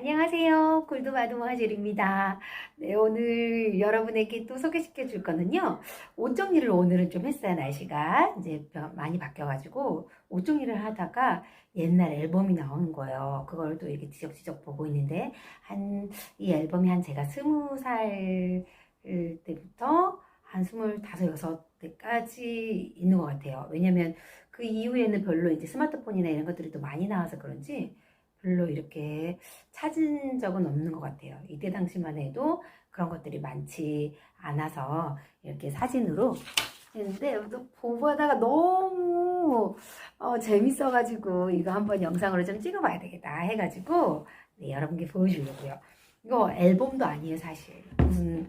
안녕하세요. 골드마드모아젤입니다. 네, 오늘 여러분에게 또 소개시켜 줄 거는요. 옷 정리를 오늘은 좀 했어요. 날씨가 이제 벼- 많이 바뀌어가지고 옷 정리를 하다가 옛날 앨범이 나오는 거예요. 그걸 또 이렇게 지적지적 보고 있는데 한 이 앨범이 한 제가 스무 살 때부터 한 스물다섯 여섯 때까지 있는 것 같아요. 왜냐면 그 이후에는 별로 이제 스마트폰이나 이런 것들이 또 많이 나와서 그런지 별로 이렇게 찾은 적은 없는 것 같아요. 이때 당시만 해도 그런 것들이 많지 않아서 이렇게 사진으로 했는데 또 보다가 너무 어, 재밌어가지고 이거 한번 영상으로 좀 찍어봐야 되겠다 해가지고 네, 여러분께 보여주려고요. 이거 앨범도 아니에요 사실. 무슨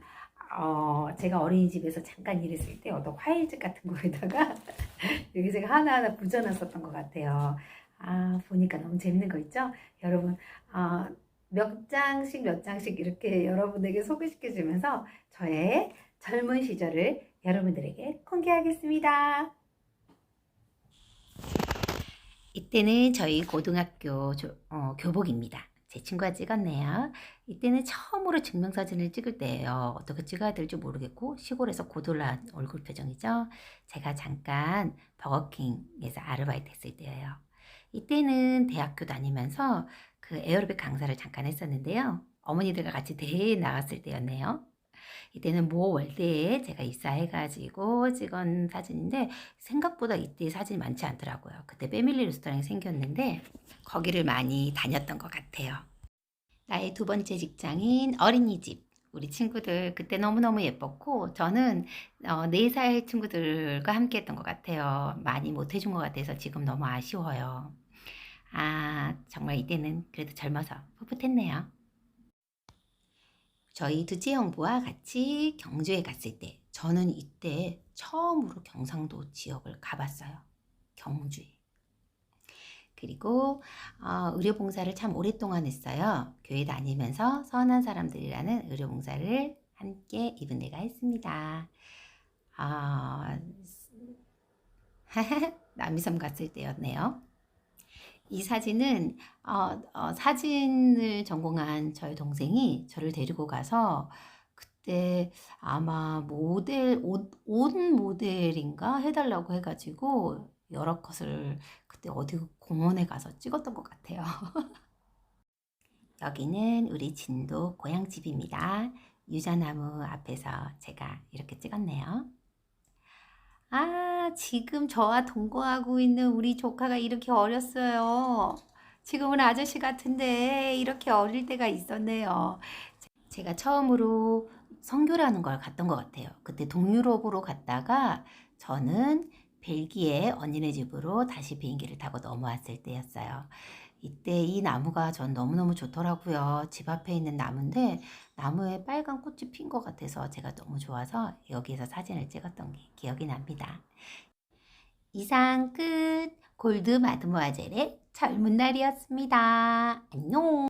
어, 제가 어린이집에서 잠깐 일했을 때 어떤 화일집 같은 거에다가 여기 제가 하나하나 붙여놨었던 것 같아요. 아, 보니까 너무 재밌는 거 있죠? 여러분, 아, 몇 장씩 몇 장씩 이렇게 여러분에게 소개시켜 주면서 저의 젊은 시절을 여러분들에게 공개하겠습니다. 이때는 저희 고등학교 조- 어, 교복입니다. 제 친구가 찍었네요. 이때는 처음으로 증명사진을 찍을 때예요. 어떻게 찍어야 될지 모르겠고 시골에서 고돌란 얼굴 표정이죠. 제가 잠깐 버거킹에서 아르바이트 했을 때예요. 이때는 대학교 다니면서 그 에어로빅 강사를 잠깐 했었는데요. 어머니들과 같이 대회에 나갔을 때였네요. 이때는 모 월드에 제가 입사해가지고 찍은 사진인데 생각보다 이때 사진이 많지 않더라고요. 그때 패밀리 레스토랑이 생겼는데 거기를 많이 다녔던 것 같아요. 나의 두 번째 직장인 어린이집. 우리 친구들 그때 너무너무 예뻤고 저는 어, 4살 친구들과 함께 했던 것 같아요. 많이 못 해준 것 같아서 지금 너무 아쉬워요. 아, 정말 이때는 그래도 젊어서 풋풋했네요. 저희 두째 형부와 같이 경주에 갔을 때 저는 이때 처음으로 경상도 지역을 가봤어요. 경주에. 그리고 어, 의료봉사를 참 오랫동안 했어요. 교회 다니면서 선한 사람들이라는 의료봉사를 함께 이분 내가 했습니다. 아, 남이섬 갔을 때였네요. 이 사진은 어, 어, 사진을 전공한 저희 동생이 저를 데리고 가서 그때 아마 모델 옷, 옷 모델인가 해달라고 해가지고 여러 컷을 그때 어디 공원에 가서 찍었던 것 같아요. 여기는 우리 진도 고향집입니다. 유자나무 앞에서 제가 이렇게 찍었네요. 아, 지금 저와 동거하고 있는 우리 조카가 이렇게 어렸어요. 지금은 아저씨 같은데 이렇게 어릴 때가 있었네요. 제가 처음으로 선교라는 걸 갔던 것 같아요. 그때 동유럽으로 갔다가 저는 벨기에 언니네 집으로 다시 비행기를 타고 넘어왔을 때였어요. 이때 이 나무가 전 너무너무 좋더라고요. 집 앞에 있는 나무인데 나무에 빨간 꽃이 핀 것 같아서 제가 너무 좋아서 여기에서 사진을 찍었던 게 기억이 납니다. 이상 끝 골드 마드모아젤의 젊은 날이었습니다. 안녕.